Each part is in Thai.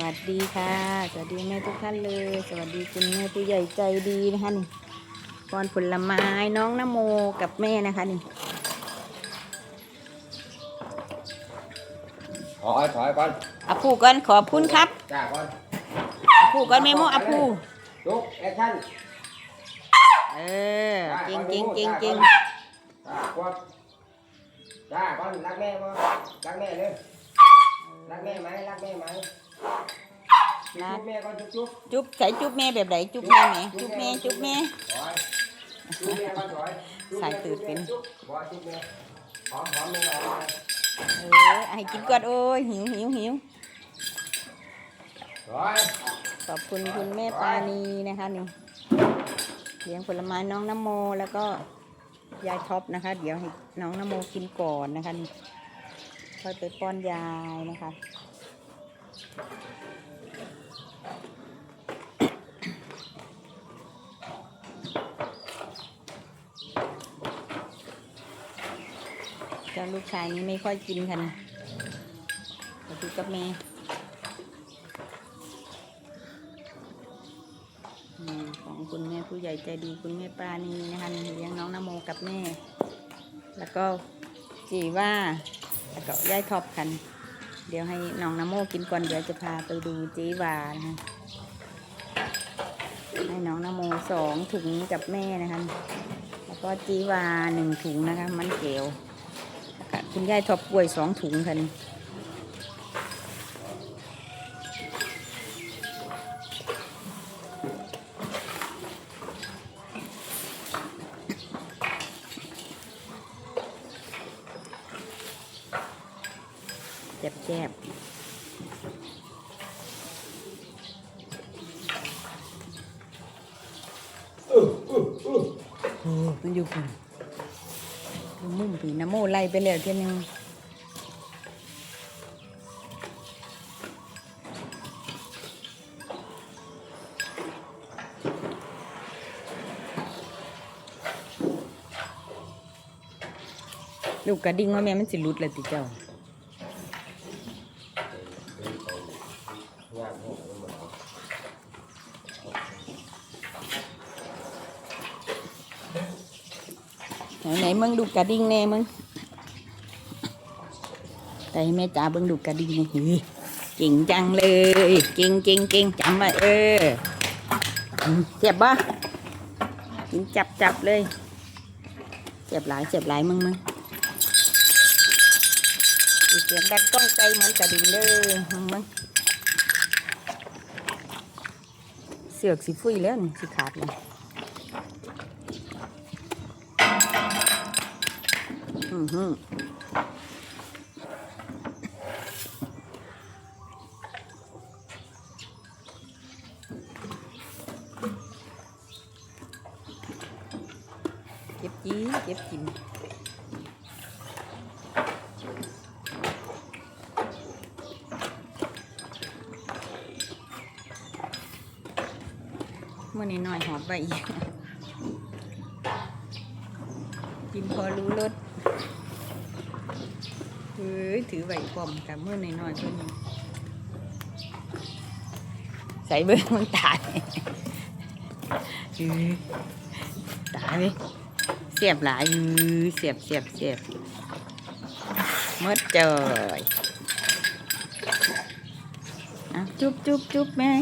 วัสดีค่ะ สวัสดีแม่ทุกท่านเลย สวัสดีคุณแม่ผู้ใหญ่ใจดีนะคะนี่ป้อนผลไม้น้องนโมกับแม่นะคะนี่ถอยถอยก่อนอาผู้ก่อนขอบคุณครับจ้าก่อนอาผู้ก่อนแม่โมอาผู้ลุกแอคชั่นเออเก่งเก่งเก่งเก่งจ้าก่อนจ้าก่อนรักแม่บ่รักแม่เลยรักแม่ไหมรักแม่ไหม จุ๊บแม่ก่อนจุ๊บจุ๊บจุ๊บใส่จุ๊บแม่แบบไหนจุ๊บแม่ไหมจุ๊บแม่จุ๊บแม่ถอยจุ๊บแม่ก่อนถอยจุ๊บสายตื่นเป็นจุ๊บบ่จุ๊บแม่หอมหอมแม่หอมเลยเออให้กินก่อนโอ้ยหิวหิวหิวถอยขอบคุณคุณแม่ปานีนะคะนี่เลี้ยงผลไม้น้องนโมแล้วก็ยายท็อปนะคะ เดี๋ยวให้น้องนโมกินก่อนนะคะนี่ค่อยไปป้อนยายนะคะ เจ้าลูกชายนี้ไม่ค่อยกินค่ะนี่ไปดูกับแม่ของคุณแม่ผู้ใหญ่ใจดีคุณแม่ปราณีนะคะเลี้ยงน้องนโมกับแม่ แล้วก็จีว่าแล้วก็ย่ายท็อปกัน เดี๋ยวให้น้องนโมกินก่อนเดี๋ยวจะพาไปดูจีวานะคะให้น้องนโมสองถุงกับแม่นะคะ แล้วก็จีวาหนึ่งถุงนะคะ มันเกลียวก็คุณยายท็อปกล้วยสองถุงค่ะ แจบแจบโอ้มันอยู่คุณมุมผีน้ำโมไล่ไปแล้วเทียหนึงลูกกระดิ่งว่าแม่มันสิหลุดเลยติเจ้า ไหนมึงดูกระดิ่งแน่มึงแต่แม่จ๋าเบิ่งดูกระดิ่งนี่หือเก่งจังเลย เก่งเก่งเก่งจำไว้เออเจ็บปะกินจับจับเลย เจ็บหลายเจ็บหลายมึงมึงเสียงดังก้องใจเหมือนกระดิ่งเลยมึงมึงเสือกสิฟุ้ยแล้วนี่สิขาดเลย เก็บจีเก็บกินเมื่อนี้น้อยหอบไปอีก กินพอรู้รสเฮ้ยถือไหวปอมกับมือหน่อยๆเพื่อนนี่ใส่เบิ้งมันตายตายไหมเสียบหลายเฮ้ยเสียบเสียบเสียบมดเจอยจุ๊บจุ๊บจุ๊บแม่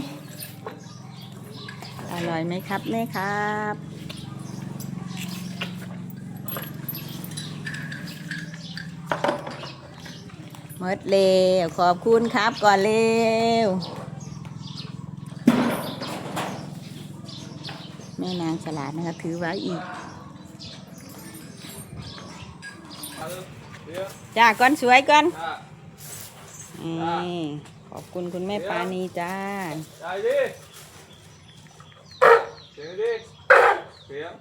อร่อยไหมครับแม่ครับ หมดเร็วขอบคุณครับก่อนเร็วแม่นางฉลาดนะคะถือไว้อีกจ้าก่อนสวยก่อนนี่ขอบคุณคุณแม่ปานีจ้าใจดิเสียงดิเสียง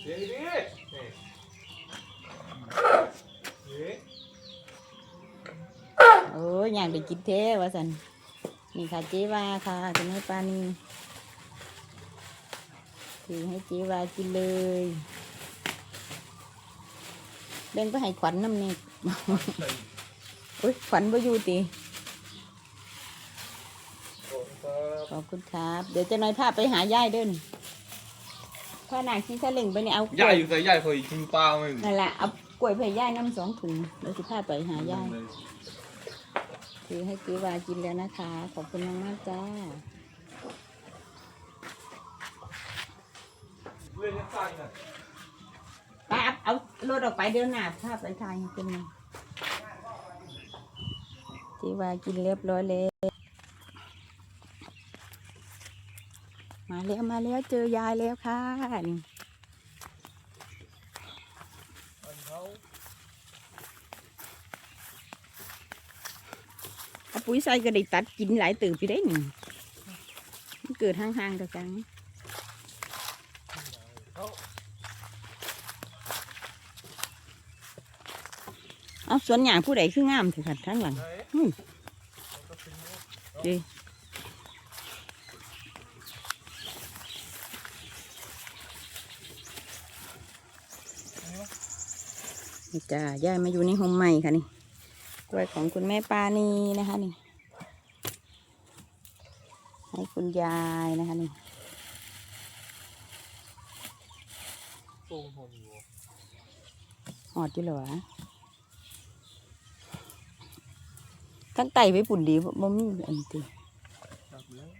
เสียงดิ อย่างไปกินเทว่สันนี่ค่ะเจวาค่ะจะณแม่ปานีถือให้เจวากินเลยเด้งไปให้ขวัญน้ำนี่อุ้ยขวัญบ่อยู่ตีขอบคุณครับ เดี๋ยวจะน้อยพาไปหาย่ายเดินพานังชี้ซาล่งไปเนี่ยเอาย่ายอยู่ใส่ย่ายเคยกินปลาไหมนั่นแหละเอากล้วยไปย่ายน้ำสองถุงเดี๋ยวจะพาไปหาย่าย คือให้กีวากินแล้วนะคะ ขอบคุณมากๆจ้าเล่นยังสั่นอะไปเอาเอารถออกไปเดี๋ยวหนาพาไปทายให้เป็นไงกีวากินเรียบร้อยแล้วมาแล้วมาแล้วเจอยายแล้วค่ะนี่เอา ปุ๋ยใส่ก็ได้ตัดกินหลายตื่นไปได้หนึ่งมันเกิดห่างๆกับกันเอาสวนหยางผู้ใดคืองามเถอะค่ะทั้งหลังดีจ้าย่ายมาอยู่ในโฮมใหม่ค่ะนี่ กล้วยของคุณแม่ปานีนะคะนี่ ให้คุณยายนะคะนี่ตู้ผมอยู่หอดอยู่เหรอวะทั้งไตไปปุ่นดีบ่บ่มีอันตีจับแล้ว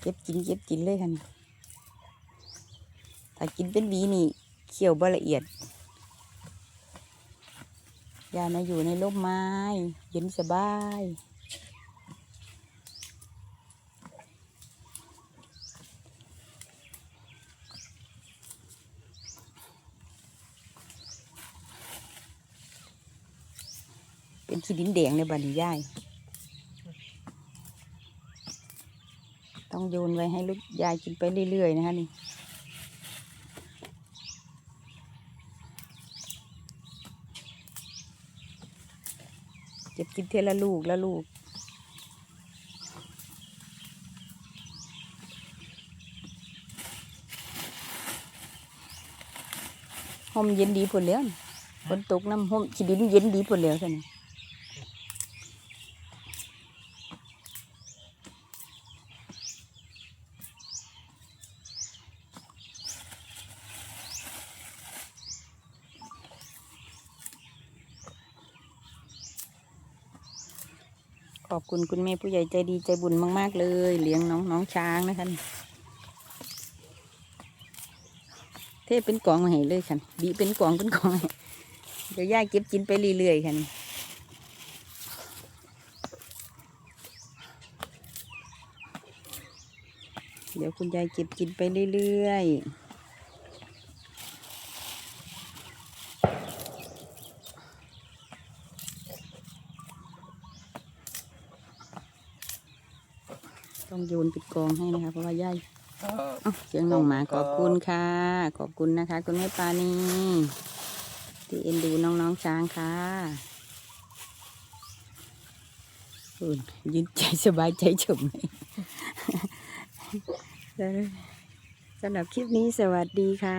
เก็บกินเก็บกินเลยค่ะนี่ถ้ากินเป็นวีนี่ เคี่ยวบ่ละเอียดยายมาอยู่ในร่มไม้ เย็นสบาย เป็นขี้ดินแดงเลยบัดนี้ยายต้องโยนไว้ให้ลูกยายกินไปเรื่อยๆนะคะนี่ เก็บกินเทละลูกละลูกห่มเย็นดีผลแล้วฝนตกน้ำห่มขี้ดินเย็นดีผลแล้วท่านี่ข อบคุณคุณแม่ผู้ใหญ่ใจดีใจบุญมาก ๆ เลย เลี้ยงน้องน้องช้างนะคะนี่เทพเป็นกล่องมาให้เลยค่ะบีเป็นกล่องเป็นกองเดี๋ยวย่าเก็บกินไปเรื่อยๆค่ะนี่เดี๋ยวคุณยายเก็บกินไปเรื่อยๆ ต้องโยนปิดกองให้นะคะ เพราะว่าย่าครับอ้าวเสียงน้องหมาขอบคุณค่ะ ขอบคุณนะคะ คุณแม่ปานีที่เอ็นดูน้องๆช้างค่ะอุ่นยินใจสบายใจเฉมเลยสำหรับคลิปนี้สวัสดีค่ะ